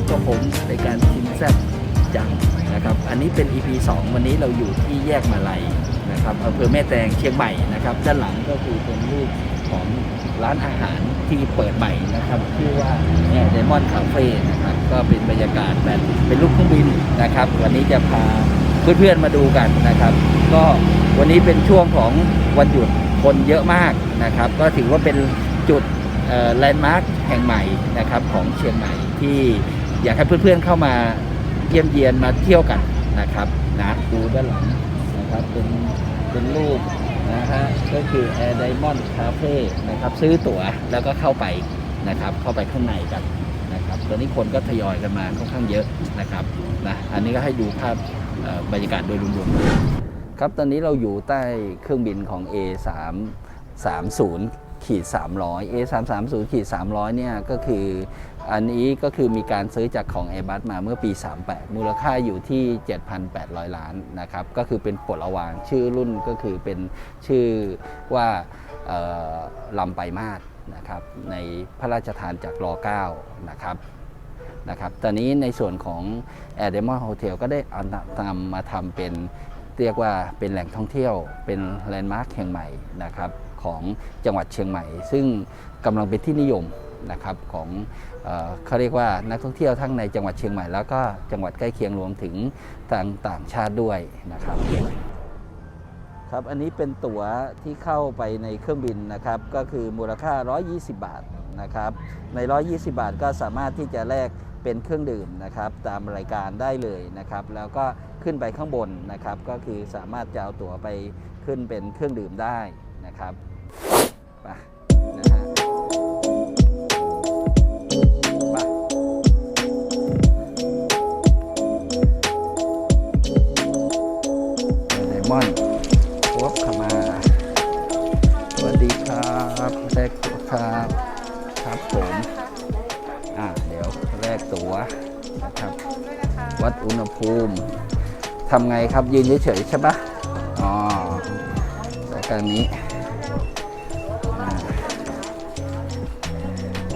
บกับผมในการชิมแซ่บจังนะครับ อันนี้เป็น EP 2 วันนี้เราอยู่ที่แยกมาลัยนะครับอำเภอแม่แตงเชียงใหม่นะครับ ด้านหลังก็คือเป็นรูปของร้านอาหารที่เปิดใหม่นะครับชื่อว่าแอร์ไดมอนด์คาเฟ่นะครับ ก็เป็นบรรยากาศแบบเป็นรูปเครื่องบินนะครับ วันนี้จะพาเพื่อนๆมาดูกันนะครับ ก็วันนี้เป็นช่วงของวันหยุดคนเยอะมากนะครับ ก็ถือว่าเป็นจุดแลนด์มาร์คแห่งใหม่นะครับของเชียงใหม่ที่ อยากให้เพื่อนๆเข้ามาเยี่ยมเยียนมาเที่ยวกันนะครับนะดูด้านหลังนะครับเป็นเป็นรูปนะฮะก็คือ Air Diamond Cafe นะครับซื้อตั๋วแล้วก็เข้าไปนะครับเข้าไปข้างในกันนะครับตอนนี้คนก็ทยอยกันมาค่อนข้างเยอะนะครับนะอันนี้ก็ให้ดูภาพบรรยากาศโดยรวมๆครับตอนนี้เราอยู่ใต้เครื่องบินของ A3 30ขีด300 A 3 3 0ขีด300เนี่ยก็คือ อันนี้ก็คือมีการซื้อจากของ Airbus มาเมื่อปี 38 มูลค่าอยู่ที่ 7,800 ล้านนะครับ ก็คือเป็นปลดระวาง ชื่อรุ่นก็คือเป็นชื่อว่าลำไปมาศนะครับ ในพระราชทานจากร9นะครับนะครับ ตอนนี้ในส่วนของ a i r d e m o n Hotel ก็ได้เอานำมาทำเป็นเรียกว่าเป็นแหล่งท่องเที่ยว เป็นแลนด์มาร์คแห่งใหม่นะครับของจังหวัดเชียงใหม่ ซึ่งกำลังเป็นที่นิยม นะครับของเอเขาเรียกว่านักท่องเที่ยวทั้งในจังหวัดเชียงใหม่แล้วก็จังหวัดใกล้เคียงรวมถึงต่างต่างชาติด้วยนะครับครับอันนี้เป็นตั๋วที่เข้าไปในเครื่องบินนะครับก็คือมูลค่า 120 บาทนะครับใน 120 บาทก็สามารถที่จะแลกเป็นเครื่องดื่มนะครับตามรายการได้เลยนะครับแล้วก็ขึ้นไปข้างบนนะครับก็คือสามารถจะเอาตั๋วไปขึ้นเป็นเครื่องดื่มได้นะครับไปนะฮะไครับแรกตัวครับครับผมอ่าเดี๋ยวแรกตัวนะครับ วัดอุณหภูมิทำไงครับยืนเฉยๆใช่ปะอ๋อแต่การนี้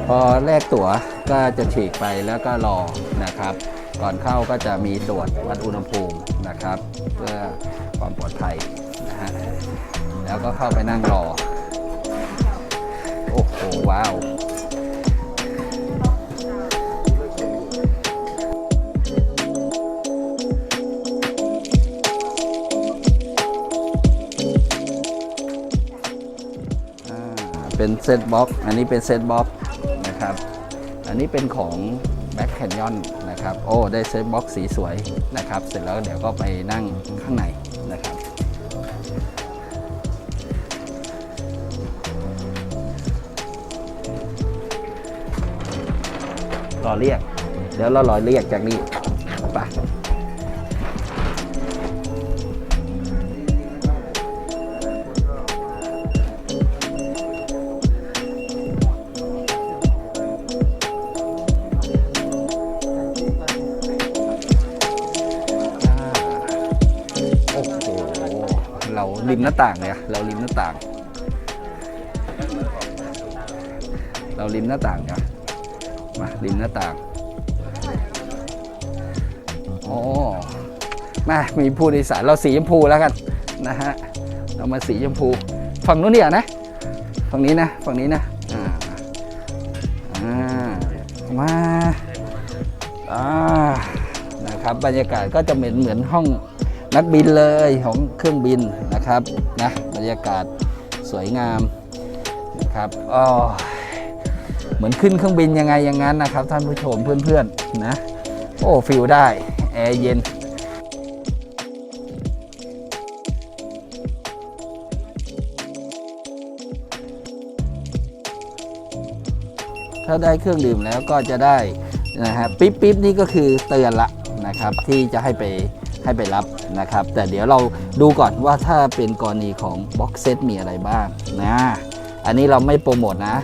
พอแลกตั๋วก็จะฉีกไปแล้วก็รอนะครับ ก่อนเข้าก็จะมีตรวจวัดอุณหภูมินะครับ เพื่อความปลอดภัยนะฮะแล้วก็เข้าไปนั่งรอ โอ้โห ว้าวเป็นเซตบ็อก อันนี้เป็นเซตบ็อกนะครับ อันนี้เป็นของ Back Canyon นะครับ โอ้ ได้เซตบ็อกสีสวยนะครับ เสร็จแล้วเดี๋ยวก็ไปนั่งข้างในนะครับ รอเรียก เดี๋ยวเรารอเรียกจากนี่ไปโอ้โหเราริมหน้าต่างเลยอะเราริมหน้าต่าง เราริมหน้าต่างเนี่ย มาริมหน้าต่างโอ้มามีผู้โดยสารเราสีชมพูแล้วกันนะฮะเรามาสีชมพู ฝั่งนู้นเนี่ยนะ ฝั่งนี้นะ ฝั่งนี้นะอ่าอ่ามาอ่านะครับบรรยากาศก็จะเหมือนเหมือนห้องนักบินเลยของเครื่องบินนะครับนะบรรยากาศสวยงามนะครับอ๋อ เหมือนขึ้นเครื่องบินยังไงอย่างนั้นนะครับ ท่านผู้ชมเพื่อนๆนะโอ้ฟิลได้ แอร์เย็นถ้าได้เครื่องดื่มแล้วก็จะได้นะฮะปิ๊บปิ๊บนี่ก็คือเตือนละนะครับที่จะให้ไปให้ไปรับนะครับ แต่เดี๋ยวเราดูก่อนว่าถ้าเป็นกรณีของบ็อกเซตมีอะไรบ้างนะอันนี้เราไม่โปรโมทนะ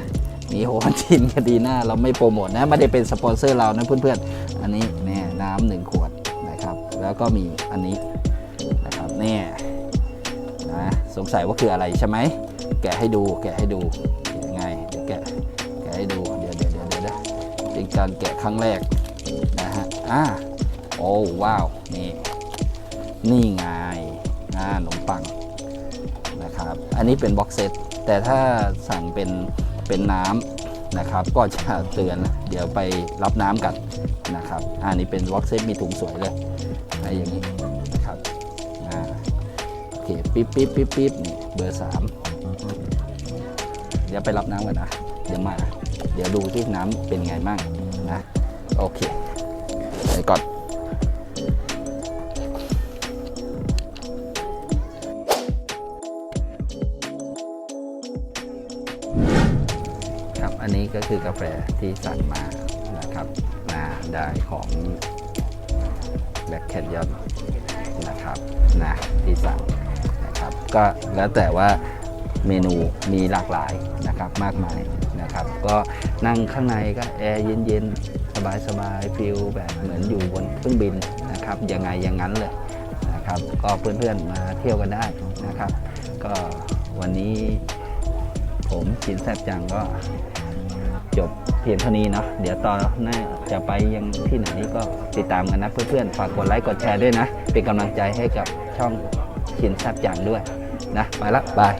มีโฮมันจินคดีหน้าเราไม่โปรโมทนะ ไม่ได้เป็นสปอนเซอร์เรานะเพื่อนๆ อันนี้เนี่ยน้ำหนึ่งขวดนะครับ แล้วก็มีอันนี้นะครับเนี่ยนะสงสัยว่าคืออะไรใช่ไหม แกะให้ดูแกะให้ดูยังไงเดี๋ยวแกะแกะให้ดูเดี๋ยวเดี๋ยวเดี๋ยวเดี๋ยวเดี๋ยวเป็นการแกะครั้งแรกนะฮะอ่าโอ้ว้าวนี่นี่ไงอ่าขนมปังนะครับ อันนี้เป็นบ็อกเซตแต่ถ้าสั่งเป็น เป็นน้ำนะครับ ก็จะเตือนเดี๋ยวไปรับน้ำกันนะครับอันนี้เป็นบ็อกเซตมีถุงสวยเลยอะไรอย่างนี้นะครับอ่าโอเคปิ๊บปิ๊บปิ๊บปิ๊บเบอร์สามเดี๋ยวไปรับน้ำกันนะเดี๋ยวมา เดี๋ยวดูที่น้ำเป็นไงบ้างนะ โอเคไปก่อน อันนี้ก็คือกาแฟที่สั่งมานะครับนะได้ของแบล็คแค n ยอนนะครับนะที่สั่งนะครับ ก็แล้วแต่ว่าเมนูมีหลากหลายนะครับมากมายนะครับ ก็นั่งข้างในก็แอร์เย็นๆ สบายๆฟิลแบบเหมือนอยู่บนเครื่องบินนะครับยังไงอย่างนั้นเลยนะครับ ก็เพื่อนๆมาเที่ยวกันได้นะครับ ก็วันนี้ผมชินแซบจังก็ จบเพียงเท่านี้เนาะเดี๋ยวตอนหน้าจะไปยังที่ไหนก็ติดตามกันนะเพื่อนๆ ฝากกดไลค์กดแชร์ด้วยนะ เป็นกำลังใจให้กับช่องชินแซบจังด้วยนะไปละบาย